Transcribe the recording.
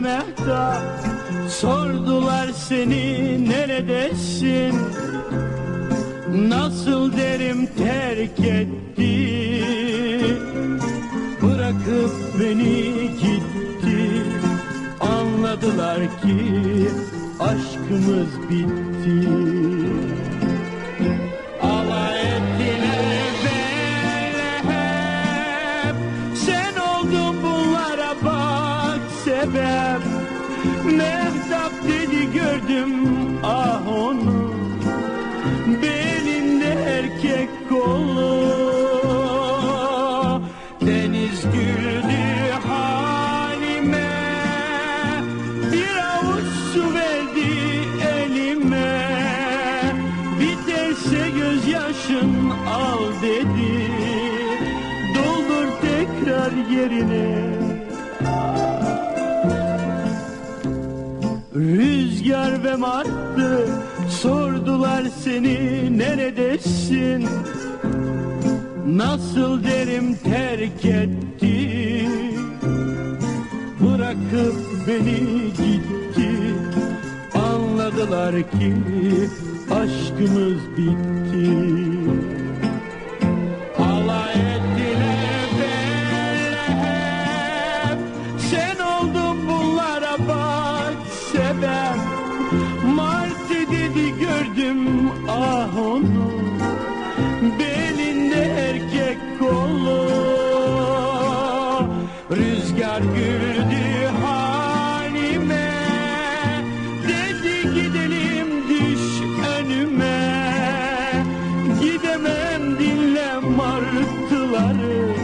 Mehta Sordular seni neredesin? Nasıl derim terk etti? Bırakıp beni gitti. Anladılar ki aşkımız bitti. Alay ettiler böyle hep. Sen oldun bunlara bak sebep. Mehtap dedi gördüm ah onu Biterse gözyaşın al dedi. Doldur tekrar yerine. Rüzgar ve martı sordular seni neredesin? Nasıl derim terk etti? Bırakıp beni gitti. Anladılar ki aşkımız bitti rıftıları